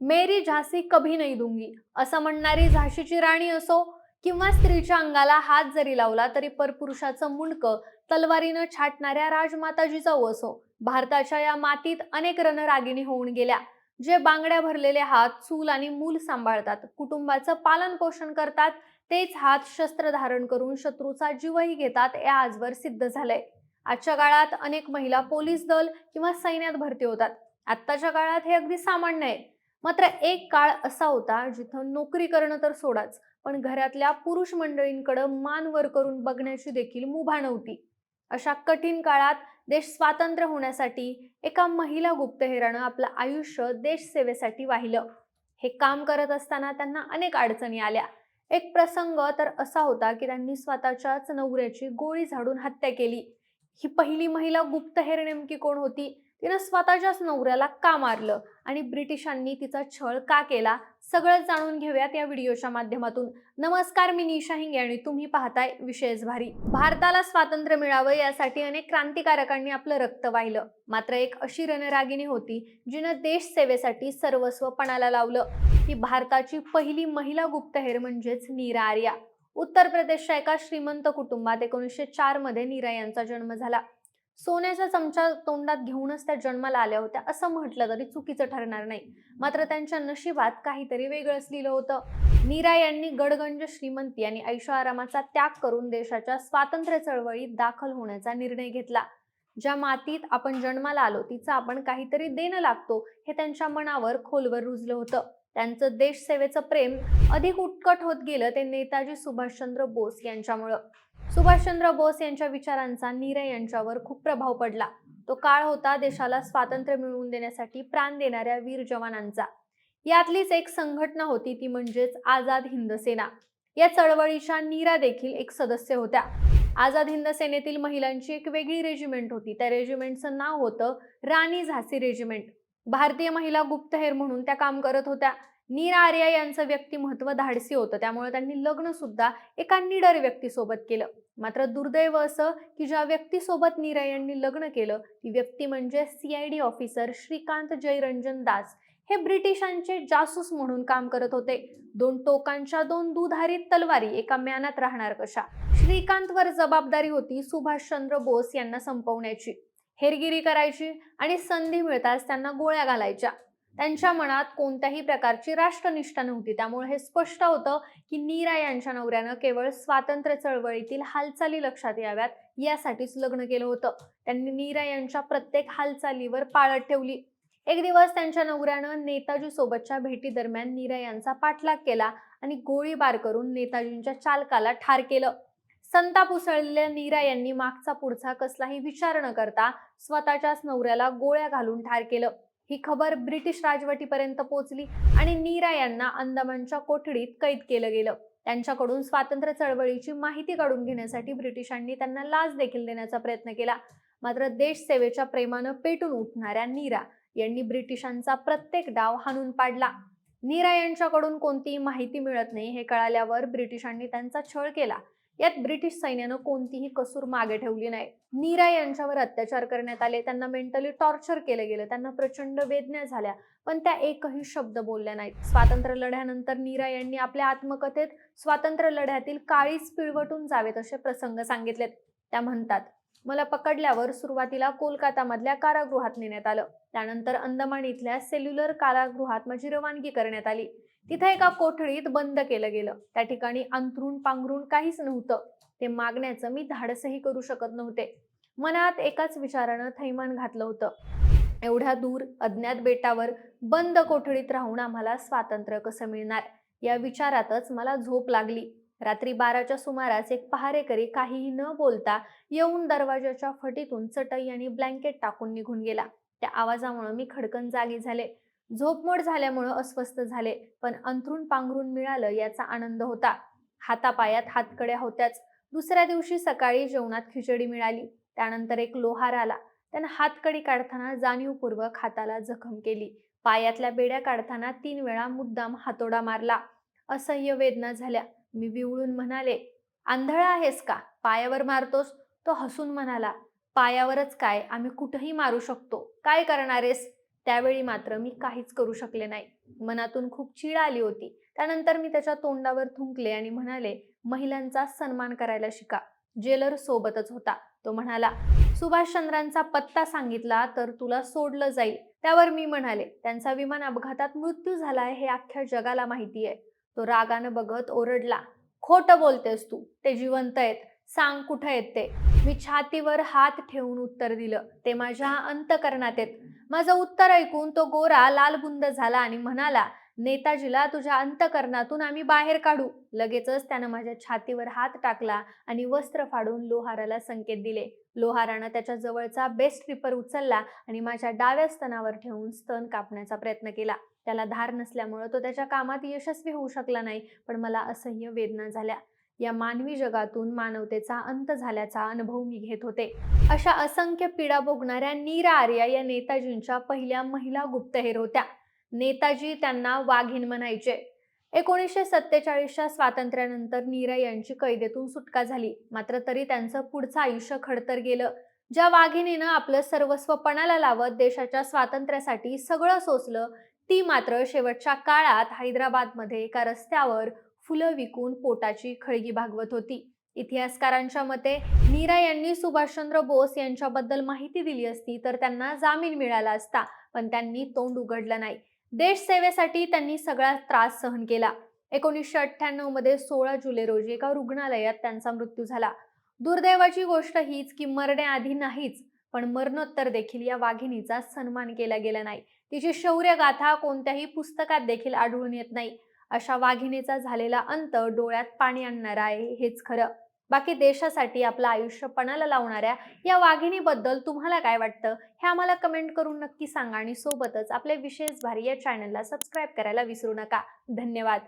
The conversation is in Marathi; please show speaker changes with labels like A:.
A: मेरी झाशी कभी नाही दुंगी. असं म्हणणारी झाशीची राणी असो किंवा स्त्रीच्या अंगाला हात जरी लावला तरी परपुरुषाचं मुंडकं तलवारीनं छाटणाऱ्या राजमाता जिजाऊ असो. भारताच्या या मातीत अनेक रणरागिणी होऊन गेल्या जे बांगड्या भरलेले हात चूल आणि मूल सांभाळतात. कुटुंबाचं पालन पोषण करतात तेच हात शस्त्र धारण करून शत्रूचा जीवही घेतात हे आजवर सिद्ध झालंय. आजच्या काळात अनेक महिला पोलीस दल किंवा सैन्यात भरती होतात. आत्ताच्या काळात हे अगदी सामान्य आहे. मात्र एक काळ असा होता जिथं नोकरी करणं तर सोडाच पण घरातल्या पुरुष मंडळींकडे मान वर करून बघण्याची देखील मुभा नव्हती. अशा कठीण काळात देश स्वातंत्र्य होण्यासाठी एका महिला गुप्तहेरानं आपलं आयुष्य देशसेवेसाठी वाहिलं. हे काम करत असताना त्यांना अनेक अडचणी आल्या. एक प्रसंग तर असा होता की त्यांनी स्वतःच्याच नवऱ्याची गोळी झाडून हत्या केली. ही पहिली महिला गुप्तहेर नेमकी कोण होती? तिनं स्वतःच्याच नवऱ्याला का मारलं? आणि ब्रिटिशांनी तिचा छळ का केला? सगळं जाणून घेऊयात या व्हिडिओच्या माध्यमातून. नमस्कार मी निशा हिंगे आणि तुम्ही पाहताय विशेष भारी. भारताला स्वातंत्र्य मिळावं यासाठी अनेक क्रांतिकारकांनी आपलं रक्त वाहिलं. मात्र एक अशी रणरागिणी होती जिनं देश सेवेसाठी सर्वस्व पणाला लावलं. ती भारताची पहिली महिला गुप्तहेर म्हणजेच नीरा आर्या. उत्तर प्रदेशच्या एका श्रीमंत कुटुंबात एकोणीसशे चारमध्ये नीरा यांचा जन्म झाला. सोन्याचा चमचा तोंडात घेऊनच त्या जन्माला आल्या होत्या असं म्हटलं तरी चुकीचं ठरणार नाही. मात्र त्यांच्या नशिबात काहीतरी वेगळंच लिहिलं होतं. मीरा यांनी गडगंज श्रीमंती आणि ऐशोआरामाचा त्याग करून देशाच्या स्वातंत्र्य चळवळीत दाखल होण्याचा निर्णय घेतला. ज्या मातीत आपण जन्माला आलो तिचं आपण काहीतरी देणं लागतो हे त्यांच्या मनावर खोलवर रुजलं होतं. त्यांचं देशसेवेचं प्रेम अधिक उत्कट होत गेलं ते नेताजी सुभाषचंद्र बोस यांच्यामुळं. सुभाषचंद्र बोस यांच्या विचारांचा नीरा यांच्यावर खूप प्रभाव पडला. तो काळ होता देशाला स्वातंत्र्य मिळवून देण्यासाठी प्राण देणाऱ्या वीर जवानांचा. यातलीच एक संघटना होती ती म्हणजेच आझाद हिंद सेना. या चळवळीच्या नीरा देखील एक सदस्य होत्या. आझाद हिंद सेनेतील महिलांची एक वेगळी रेजिमेंट होती. त्या रेजिमेंटचं नाव होतं राणी झासी रेजिमेंट भारतीय महिला गुप्तहेर म्हणून त्या काम करत होत्या. नीर आर्या यांचं व्यक्तिमत्व धाडसी होतं. त्यामुळे त्यांनी लग्न सुद्धा एका निडर व्यक्तीसोबत केलं. मात्र दुर्दैव असं की ज्या व्यक्तीसोबत नीरा यांनी लग्न केलं ती व्यक्ती म्हणजे सीआयडी ऑफिसर श्रीकांत जयरंजन दास. हे ब्रिटिशांचे जासूस म्हणून काम करत होते. दोन टोकांच्या दोन दुधारी तलवारी एका म्यानात राहणार कशा? श्रीकांतवर जबाबदारी होती सुभाषचंद्र बोस यांना संपवण्याची. हेरगिरी करायची आणि संधी मिळताच त्यांना गोळ्या घालायच्या. त्यांच्या मनात कोणत्याही प्रकारची राष्ट्रनिष्ठा नव्हती. त्यामुळे हे स्पष्ट होतं की नीरा यांच्या नवऱ्यानं केवळ स्वातंत्र्य चळवळीतील हालचाली लक्षात याव्यात यासाठीच लग्न केलं होतं. त्यांनी नीरा यांच्या प्रत्येक हालचालीवर पाळत ठेवली. एक दिवस त्यांच्या नवऱ्यानं नेताजी सोबतच्या भेटी दरम्यान नीरा यांचा पाठलाग केला आणि गोळीबार करून नेताजींच्या चालकाला ठार केलं. संताप उसळलेल्या नीरा यांनी मागचा पुढचा कसलाही विचार न करता स्वतःच्याच नवऱ्याला गोळ्या घालून ठार केलं. ही खबर ब्रिटिश राजवटीपर्यंत पोहोचली आणि नीरा यांना अंदमानच्या कोठडीत कैद केलं गेलं. त्यांच्याकडून स्वातंत्र्य चळवळीची माहिती काढून घेण्यासाठी ब्रिटिशांनी त्यांना लाच देखील देण्याचा प्रयत्न केला. मात्र देश सेवेच्या प्रेमानं पेटून उठणाऱ्या नीरा यांनी ब्रिटिशांचा प्रत्येक डाव हाणून पाडला. नीरा यांच्याकडून कोणतीही माहिती मिळत नाही हे कळाल्यावर ब्रिटिशांनी त्यांचा छळ केला. यात ब्रिटिश सैन्यानं कोणतीही कसूर मागे ठेवली नाही. नीरा यांच्यावर अत्याचार करण्यात आले. त्यांना मेंटली टॉर्चर केलं गेलं. त्यांना प्रचंड वेदना झाल्या. पण त्या एकही शब्द बोलल्या नाहीत. स्वातंत्र्य लढ्यानंतर नीरा यांनी आपल्या आत्मकथेत स्वातंत्र्य लढ्यातील काळीच पिळवटून जावेत असे प्रसंग सांगितलेत. त्या म्हणतात मला पकडल्यावर सुरुवातीला कोलकातामधल्या कारागृहात नेण्यात आलं. त्यानंतर अंदमान इथल्या सेल्युलर कारागृहात माझी रवानगी करण्यात आली. तिथे एका कोठडीत बंद केलं गेलं. त्या ठिकाणी अंथरून पांघरून काहीच नव्हतं. ते मागण्याचं मी धाडसही करू शकत नव्हते. मनात एकाच विचारानं थैमान घातलं होतं. एवढ्या दूर अज्ञात बेटावर बंद कोठडीत राहून आम्हाला स्वातंत्र्य कसं मिळणार? या विचारातच मला झोप लागली. रात्री बाराच्या सुमारास एक पहारेकरी काहीही न बोलता येऊन दरवाजाच्या फटीतून चटई आणि ब्लँकेट टाकून निघून गेला. त्या आवाजामुळे मी खडकन जागी झाले. झोपमोड झाल्यामुळं अस्वस्थ झाले पण अंथरून पांघरून मिळालं याचा आनंद होता. हातापायात हातकड्या होत्याच. दुसऱ्या दिवशी सकाळी जेवणात खिचडी मिळाली. त्यानंतर एक लोहार आला. त्यानं हातकडी काढताना जाणीवपूर्वक हाताला जखम केली. पायातल्या बेड्या काढताना तीन वेळा मुद्दाम हातोडा मारला. असह्य वेदना झाल्या. मी विवळून म्हणाले आंधळा आहेस का? पायावर मारतोस? तो हसून म्हणाला पायावरच काय? आम्ही कुठंही मारू शकतो. काय करणारेस त्यावेळी मात्र मी काहीच करू शकले नाही. मनातून खूप चीड आली होती. त्यानंतर मी त्याच्या तोंडावर थुंकले आणि म्हणाले महिलांचा सन्मान करायला शिका. जेलर सोबतच होता. तो म्हणाला सुभाषचंद्रांचा पत्ता सांगितला तर तुला सोडलं जाईल. त्यावर मी म्हणाले त्यांचा विमान अपघातात मृत्यू झालाय हे अख्ख्या जगाला माहिती आहे. तो रागानं बघत ओरडला खोटं बोलतेस तू. ते जिवंत आहेत. सांग कुठं येते? ते मी छातीवर हात ठेवून उत्तर दिलं. ते माझ्या अंतकरणात आहेत माझं उत्तर ऐकून तो गोरा लालबुंद झाला आणि म्हणाला नेताजीला तुझ्या अंतकरणातून आम्ही बाहेर काढू. लगेचच त्यानं माझ्या छातीवर हात टाकला आणि वस्त्र फाडून लोहाराला संकेत दिले. लोहारानं त्याच्या जवळचा बेस्ट रिपर उचलला आणि माझ्या डाव्या स्तनावर ठेवून स्तन कापण्याचा प्रयत्न केला. त्याला धार नसल्यामुळं तो त्याच्या कामात यशस्वी होऊ शकला नाही पण मला असह्य वेदना झाल्या. या मानवी जगातून मानवतेचा अंत झाल्याचा अनुभव मी घेत होते. अशा असंख्य पीडा भोगणाऱ्या नीरा आर्या या नेताजींच्या पहिल्या महिला गुप्तहेर होत्या. नेताजी त्यांना वाघीण म्हणायचे. एकोणीसशे सत्तेचाळीसच्या स्वातंत्र्यानंतर नीरा यांची कैदेतून सुटका झाली. मात्र तरी त्यांचं पुढचं आयुष्य खडतर गेलं. ज्या वाघिणीनं आपलं सर्वस्व पणाला लावत देशाच्या स्वातंत्र्यासाठी सगळं सोसलं ती मात्र शेवटच्या काळात हैदराबादमध्ये एका रस्त्यावर फुलं विकून पोटाची खळगी भागवत होती. इतिहासकारांच्या मते नीरा यांनी सुभाषचंद्र बोस यांच्याबद्दल माहिती दिली असती तर त्यांना जामीन मिळाला असता पण त्यांनी तोंड उघडलं नाही. देश सेवेसाठी त्यांनी सगळा त्रास सहन केला. एकोणीसशे अठ्ठ्याण्णवमध्ये सोळा जुलै रोजी एका रुग्णालयात त्यांचा मृत्यू झाला. दुर्दैवाची गोष्ट हीच की मरण्याआधी नाहीच पण मरणोत्तर देखील या वाघिणीचा सन्मान केला गेला नाही. तिची शौर्य गाथा कोणत्याही पुस्तकात देखील आढळून येत नाही. अशा वाघिणीचा झालेला अंत डोळ्यात पाणी आणणारा आहे हेच खरं. बाकी देशासाठी आपलं आयुष्य पणाला लावणाऱ्या या वाघिणीबद्दल तुम्हाला काय वाटतं? हे आम्हाला कमेंट करून नक्की सांगा आणि सोबतच आपल्या विशेष भारी या चॅनलला सबस्क्राईब करायला विसरू नका. धन्यवाद.